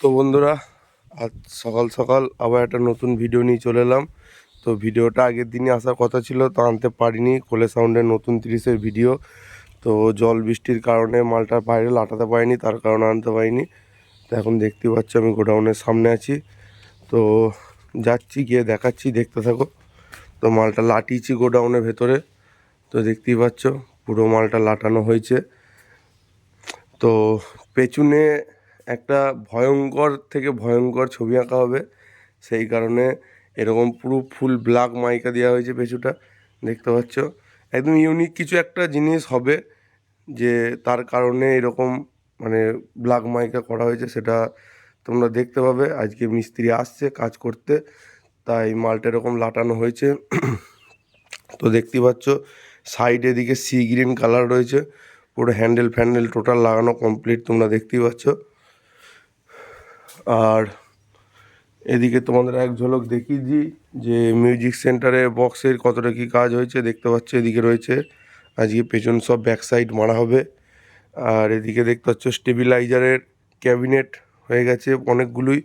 তো বন্ধুরা, আজ সকাল সকাল আবার একটা নতুন ভিডিও নিয়ে চলে এলাম। তো ভিডিওটা আগের দিনই আসার কথা ছিল, তো আনতে পারিনি। কোলে সাউন্ডের নতুন তিরিশের ভিডিও তো জল বৃষ্টির কারণে মালটা বাইরে লাটাতে পারিনি, তার কারণে আনতে পারিনি। তো এখন দেখতে পাচ্ছি, আমি গোডাউনের সামনে আছি। তো যাচ্ছি গিয়ে দেখাচ্ছি, দেখতে থাকো। তো মালটা লাটিয়েছি গোডাউনের ভেতরে। তো দেখতেই পাচ্ছ, পুরো মালটা লাটানো হয়েছে। তো পেছনে একটা ভয়ঙ্কর থেকে ভয়ঙ্কর ছবি আঁকা হবে। সেই কারণে এরকম পুরো ফুল ব্ল্যাক মাইকা দেওয়া হয়েছে পেছুটা দেখতে পাচ্ছ? একদম ইউনিক কিছু একটা জিনিস হবে যে তার কারণে এরকম মানে ব্ল্যাক মাইকা করা হয়েছে, সেটা তোমরা দেখতে পাবে। আজকে মিস্ত্রি আসছে কাজ করতে, তাই মালটা এরকম লাটানো হয়েছে। তো দেখতেই পাচ্ছ সাইড এদিকে সি গ্রিন কালার রয়েছে, পুরো হ্যান্ডেল ফ্যান্ডেল টোটাল লাগানো কমপ্লিট তোমরা দেখতেই পাচ্ছ। আর এদিকে তোমাদের এক ঝলক দেখিয়ে দিই যে মিউজিক সেন্টারে বক্সের কতটা কী কাজ হয়েছে দেখতে পাচ্ছ, এদিকে রয়েছে আজকে পেছন সব ব্যাক সাইড মারা হবে। আর এদিকে দেখতে পাচ্ছ স্টেবিলাইজারের ক্যাবিনেট হয়ে গেছে অনেকগুলোই,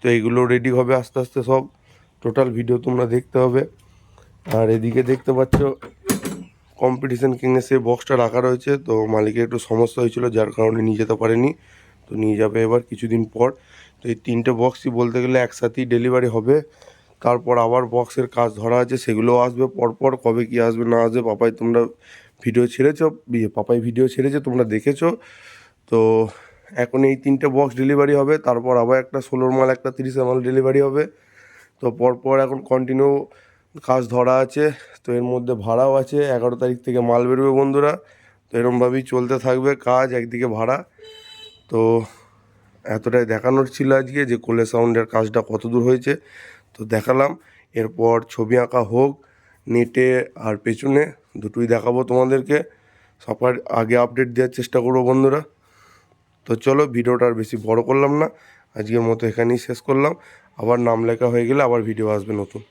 তো এইগুলো রেডি হবে আস্তে আস্তে সব। টোটাল ভিডিও তোমরা দেখতে হবে। আর এদিকে দেখতে পাচ্ছ কম্পিটিশন কিংয়ে সেই বক্সটা রাখা রয়েছে, তো মালিকের একটু সমস্যা হয়েছিল, যার কারণে নিয়ে যেতে পারেনি। তো নিয়ে যাবে এবার কিছুদিন পর। তো এই তিনটে বক্সই বলতে গেলে একসাথেই ডেলিভারি হবে। তারপর আবার বক্সের কাজ ধরা আছে সেগুলোও আসবে। পরপর কবে কি আসবে না আসবে পাপাই তোমরা ভিডিও ছেড়েছো ইয়ে, পাপাই ভিডিও ছেড়েছে তোমরা দেখেছ। তো এখন এই তিনটে বক্স ডেলিভারি হবে তারপর আবার একটা ষোলোর মাল একটা তিরিশের মাল ডেলিভারি হবে। তো পরপর এখন কন্টিনিউ কাজ ধরা আছে তো এর মধ্যে ভাড়াও আছে। এগারো তারিখ থেকে মাল বেরোবে বন্ধুরা তো এরমভাবেই চলতে থাকবে কাজ একদিকে ভাড়া। তো এতটাই দেখানোর ছিল আজকে যে কোলে সাউন্ডের কাজটা কত দূর হয়েছে। তো দেখালাম, এরপর ছবি আঁকা হোক, নেটে আর পেছনে দুটোই দেখাবো তোমাদেরকে। সবার আগে আপডেট দেওয়ার চেষ্টা করব বন্ধুরা। তো চলো ভিডিওটা আর বেশি বড় করলাম না, আজকের মতো এখানেই শেষ করলাম। আবার নাম লেখা হয়ে গেলে আবার ভিডিও আসবে নতুন।